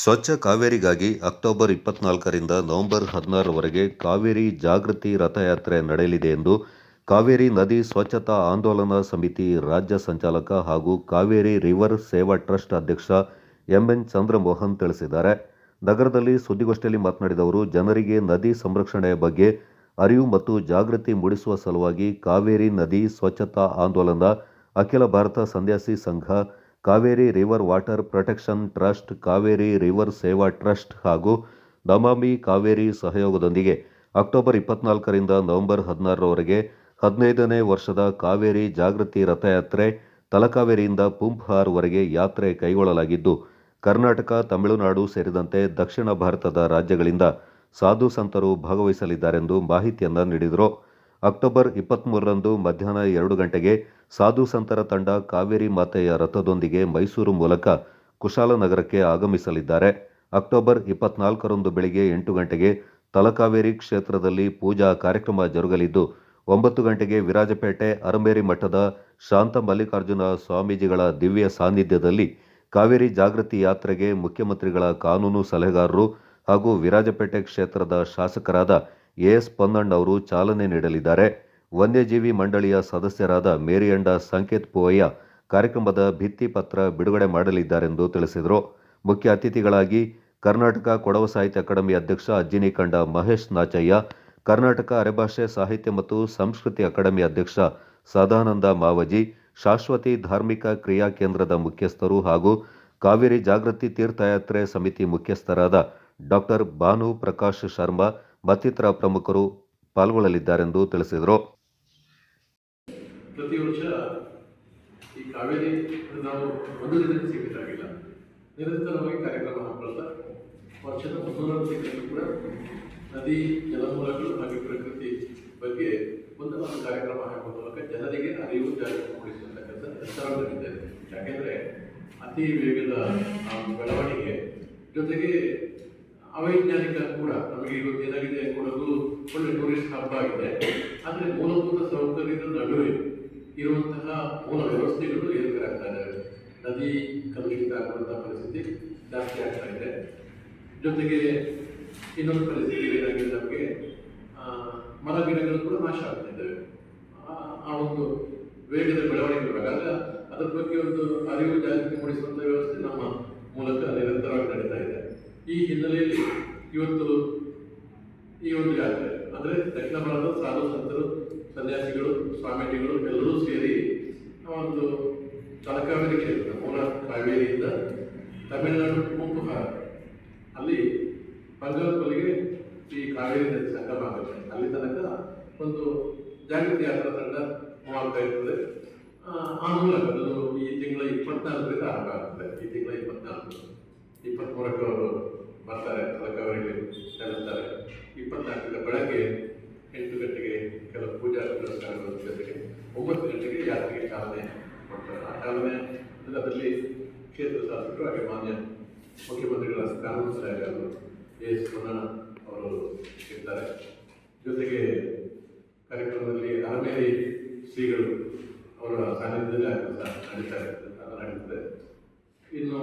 ಸ್ವಚ್ಛ ಕಾವೇರಿಗಾಗಿ ಅಕ್ಟೋಬರ್ ಇಪ್ಪತ್ನಾಲ್ಕರಿಂದ ನವೆಂಬರ್ ಹದಿನಾರರವರೆಗೆ ಕಾವೇರಿ ಜಾಗೃತಿ ರಥಯಾತ್ರೆ ನಡೆಯಲಿದೆ ಎಂದು ಕಾವೇರಿ ನದಿ ಸ್ವಚ್ಛತಾ ಆಂದೋಲನ ಸಮಿತಿ ರಾಜ್ಯ ಸಂಚಾಲಕ ಹಾಗೂ ಕಾವೇರಿ ರಿವರ್ ಸೇವಾ ಟ್ರಸ್ಟ್ ಅಧ್ಯಕ್ಷ ಎಂಎನ್ ಚಂದ್ರಮೋಹನ್ ತಿಳಿಸಿದ್ದಾರೆ. ನಗರದಲ್ಲಿ ಸುದ್ದಿಗೋಷ್ಠಿಯಲ್ಲಿ ಮಾತನಾಡಿದ ಅವರು, ಜನರಿಗೆ ನದಿ ಸಂರಕ್ಷಣೆಯ ಬಗ್ಗೆ ಅರಿವು ಮತ್ತು ಜಾಗೃತಿ ಮೂಡಿಸುವ ಸಲುವಾಗಿ ಕಾವೇರಿ ನದಿ ಸ್ವಚ್ಛತಾ ಆಂದೋಲನ, ಅಖಿಲ ಭಾರತ ಸನ್ಯಾಸಿ ಸಂಘ Kaveri river water protection trust, Kaveri river ಸೇವಾ ಟ್ರಸ್ಟ್ ಹಾಗೂ ನಮಾಮಿ ಕಾವೇರಿ ಸಹಯೋಗದೊಂದಿಗೆ ಅಕ್ಟೋಬರ್ ಇಪ್ಪತ್ನಾಲ್ಕರಿಂದ ನವೆಂಬರ್ ಹದಿನಾರರವರೆಗೆ ಹದಿನೈದನೇ ವರ್ಷದ ಕಾವೇರಿ ಜಾಗೃತಿ ರಥಯಾತ್ರೆ ತಲಕಾವೇರಿಯಿಂದ ಪುಂಪ್ಹಾರ್ವರೆಗೆ ಯಾತ್ರೆ ಕೈಗೊಳ್ಳಲಾಗಿದ್ದು, ಕರ್ನಾಟಕ, ತಮಿಳುನಾಡು ಸೇರಿದಂತೆ ದಕ್ಷಿಣ ಭಾರತದ ರಾಜ್ಯಗಳಿಂದ ಸಾಧು ಸಂತರು ಭಾಗವಹಿಸಲಿದ್ದಾರೆಂದು ಮಾಹಿತಿಯನ್ನು ನೀಡಿದರು. ಅಕ್ಟೋಬರ್ ಇಪ್ಪತ್ತ್ಮೂರರಂದು ಮಧ್ಯಾಹ್ನ ಎರಡು ಗಂಟೆಗೆ ಸಾಧು ಸಂತರ ತಂಡ ಕಾವೇರಿ ಮಾತೆಯ ರಥದೊಂದಿಗೆ ಮೈಸೂರು ಮೂಲಕ ಕುಶಾಲನಗರಕ್ಕೆ ಆಗಮಿಸಲಿದ್ದಾರೆ. ಅಕ್ಟೋಬರ್ ಇಪ್ಪತ್ನಾಲ್ಕರಂದು ಬೆಳಿಗ್ಗೆ ಎಂಟು ಗಂಟೆಗೆ ತಲಕಾವೇರಿ ಕ್ಷೇತ್ರದಲ್ಲಿ ಪೂಜಾ ಕಾರ್ಯಕ್ರಮ ಜರುಗಲಿದ್ದು, ಒಂಬತ್ತು ಗಂಟೆಗೆ ವಿರಾಜಪೇಟೆ, ಅರಮೇರಿ ಮಠದ ಶಾಂತ ಮಲ್ಲಿಕಾರ್ಜುನ ಸ್ವಾಮೀಜಿಗಳ ದಿವ್ಯ ಸಾನ್ನಿಧ್ಯದಲ್ಲಿ ಕಾವೇರಿ ಜಾಗೃತಿ ಯಾತ್ರೆಗೆ ಮುಖ್ಯಮಂತ್ರಿಗಳ ಕಾನೂನು ಸಲಹೆಗಾರರು ಹಾಗೂ ವಿರಾಜಪೇಟೆ ಕ್ಷೇತ್ರದ ಶಾಸಕರಾದ ಎಎಸ್ ಪೊನ್ನಣ್ಣ ಅವರು ಚಾಲನೆ ನೀಡಲಿದ್ದಾರೆ. ವನ್ಯಜೀವಿ ಮಂಡಳಿಯ ಸದಸ್ಯರಾದ ಮೇರಿಯಂಡ ಸಂಕೇತ್ ಪೂವಯ್ಯ ಕಾರ್ಯಕ್ರಮದ ಭಿತ್ತಿಪತ್ರ ಬಿಡುಗಡೆ ಮಾಡಲಿದ್ದಾರೆಂದು ತಿಳಿಸಿದರು. ಮುಖ್ಯ ಅತಿಥಿಗಳಾಗಿ ಕರ್ನಾಟಕ ಕೊಡವ ಸಾಹಿತ್ಯ ಅಕಾಡೆಮಿ ಅಧ್ಯಕ್ಷ ಅಜ್ಜಿನಿ ಕಂಡ ಮಹೇಶ್ ನಾಚಯ್ಯ, ಕರ್ನಾಟಕ ಅರೆಭಾಷೆ ಸಾಹಿತ್ಯ ಮತ್ತು ಸಂಸ್ಕೃತಿ ಅಕಾಡೆಮಿ ಅಧ್ಯಕ್ಷ ಸದಾನಂದ ಮಾವಜಿ, ಶಾಶ್ವತಿ ಧಾರ್ಮಿಕ ಕ್ರಿಯಾ ಕೇಂದ್ರದ ಮುಖ್ಯಸ್ಥರು ಹಾಗೂ ಕಾವೇರಿ ಜಾಗೃತಿ ತೀರ್ಥಯಾತ್ರೆ ಸಮಿತಿ ಮುಖ್ಯಸ್ಥರಾದ ಡಾಕ್ಟರ್ ಭಾನು ಪ್ರಕಾಶ್ ಶರ್ಮಾ ಮತ್ತಿತರ ಪ್ರಮುಖರು ಪಾಲ್ಗೊಳ್ಳಲಿದ್ದಾರೆಂದು ತಿಳಿಸಿದರು. ಪ್ರತಿ ವರ್ಷ ಈ ಕಾವೇರಿ ನಾವು ಒಂದು ದಿನ ಸೀಮಿತ ನಿರಂತರವಾಗಿ ಕಾರ್ಯಕ್ರಮ ಹಾಕೊಳ್ತಾ ವರ್ಷದ ಮುನ್ನೂರ ತಿಂಗಳು ಕೂಡ ನದಿ, ಜಲಮೂಲಗಳು ಹಾಗೆ ಪ್ರಕೃತಿ ಬಗ್ಗೆ ಒಂದೊಂದು ಕಾರ್ಯಕ್ರಮ ಹಾಕುವ ಮೂಲಕ ಜನರಿಗೆ ಅರಿವು ಜಾಗೃತಿ ಮೂಡಿಸತಕ್ಕಂಥ ನಿರ್ಧಾರ ಮಾಡಿದ್ದೇವೆ ಯಾಕೆಂದರೆ ಅತಿ ವೇಗದ ಬೆಳವಣಿಗೆ ಜೊತೆಗೆ ಅವೈಜ್ಞಾನಿಕ ಕೂಡ ನಮಗೆ ಇವತ್ತು ಏನಾಗಿದೆ ಕೊಡಗು ಒಳ್ಳೆ ಟೂರಿಸ್ಟ್ ಹಬ್ಬ ಆಗಿದೆ. ಆದರೆ ಮೂಲಭೂತ ಸೌಕರ್ಯದ ನಡುವೆ ಇರುವಂತಹ ಮೂಲ ವ್ಯವಸ್ಥೆಗಳು ಏರ್ಪೇರಾಗ್ತಾ ಇದ್ದಾವೆ. ನದಿ ಕಲುಷಿತ ಆಗುವಂತಹ ಪರಿಸ್ಥಿತಿ ಜಾಸ್ತಿ ಆಗ್ತಾ ಇದೆ. ಜೊತೆಗೆ ಇನ್ನೊಂದು ಪರಿಸ್ಥಿತಿ ಏನಾಗಿದೆ ನಮಗೆ ಮರ ಗಿಡಗಳು ಕೂಡ ನಾಶ ಆಗ್ತಾ ಇದ್ದಾವೆ. ಆ- ಒಂದು ವೇಗದ ಬೆಳವಣಿಗೆ ಅದ್ರ ಬಗ್ಗೆ ಒಂದು ಅರಿವು ಜಾಗೃತಿ ಮೂಡಿಸುವಂಥ ವ್ಯವಸ್ಥೆ ನಮ್ಮ ಮೂಲಕ ನಿರಂತರವಾಗಿ ನಡೀತಾ ಇದೆ ಈ ಹಿನ್ನೆಲೆಯಲ್ಲಿ ಇವತ್ತು ಈ ಒಂದು ಜಾತ್ರೆ ಅಂದರೆ ದಕ್ಷಿಣ ಭಾರತದ ಸಾಧು ಸಂತರು ಸನ್ಯಾಸಿಗಳು ಸ್ವಾಮೀಜಿಗಳು ಎಲ್ಲರೂ ಸೇರಿ ಒಂದು ತಲಕಾವೇರಿ ಕ್ಷೇತ್ರ ಮೂಲ ಕಾವೇರಿಯಿಂದ ತಮಿಳುನಾಡು ಕುಂಕುಹ ಅಲ್ಲಿ ಪಂಗಲ್ಪಲ್ಲಿಗೆ ಈ ಕಾವೇರಿ ನದಿ ಸಂಗಮ ಆಗುತ್ತೆ. ಅಲ್ಲಿ ತನಕ ಒಂದು ಜಾಗೃತಿ ಯಾತ್ರಾ ತಂಡ ಮಾಡ್ತಾ ಇರ್ತದೆ. ಆ, ಮೂಲಕ ಈ ತಿಂಗಳ ಇಪ್ಪತ್ನಾಲ್ಕರಿಂದ ಆರಂಭ ಆಗ್ತದೆ ಈ ತಿಂಗಳ ಇಪ್ಪತ್ನಾಲ್ಕು ಇಪ್ಪತ್ತ್ಮೂರಕ್ಕೆ ಅವರು ಬರ್ತಾರೆ ತಲಕಾವೇರಿಗೆ ನೆಲೆಸ್ತಾರೆ ಇಪ್ಪತ್ನಾಲ್ಕರ ಬೆಳಗ್ಗೆ ಎಂಟು ಗಂಟೆಗೆ ಕೆಲವು ಪೂಜಾ ಪುರಸ್ಕಾರಗಳ ಜೊತೆಗೆ ಒಂಬತ್ತು ಗಂಟೆಗೆ ಯಾತ್ರೆಗೆ ಚಾಲನೆ ಕೊಡ್ತಾರೆ. ಆ ಚಾಲನೆ ಅಂದ್ರೆ ಅದರಲ್ಲಿ ಕ್ಷೇತ್ರ ಶಾಸಕರು ಹಾಗೆ ಮಾನ್ಯ ಮುಖ್ಯಮಂತ್ರಿಗಳ ಕಾನೂನು ಸಲಹೆಗಾರರು ಎಸ್ ಪೊನ್ನಣ್ಣ ಅವರು ಇರ್ತಾರೆ ಜೊತೆಗೆ ಕಾರ್ಯಕ್ರಮದಲ್ಲಿ ಅರಮೇರಿ ಶ್ರೀಗಳು ಅವರ ಸಾನ್ನಿಧ್ಯದಲ್ಲಿ ನಡೀತಾ ಇರ್ತದೆ ನಡೀತದೆ ಇನ್ನು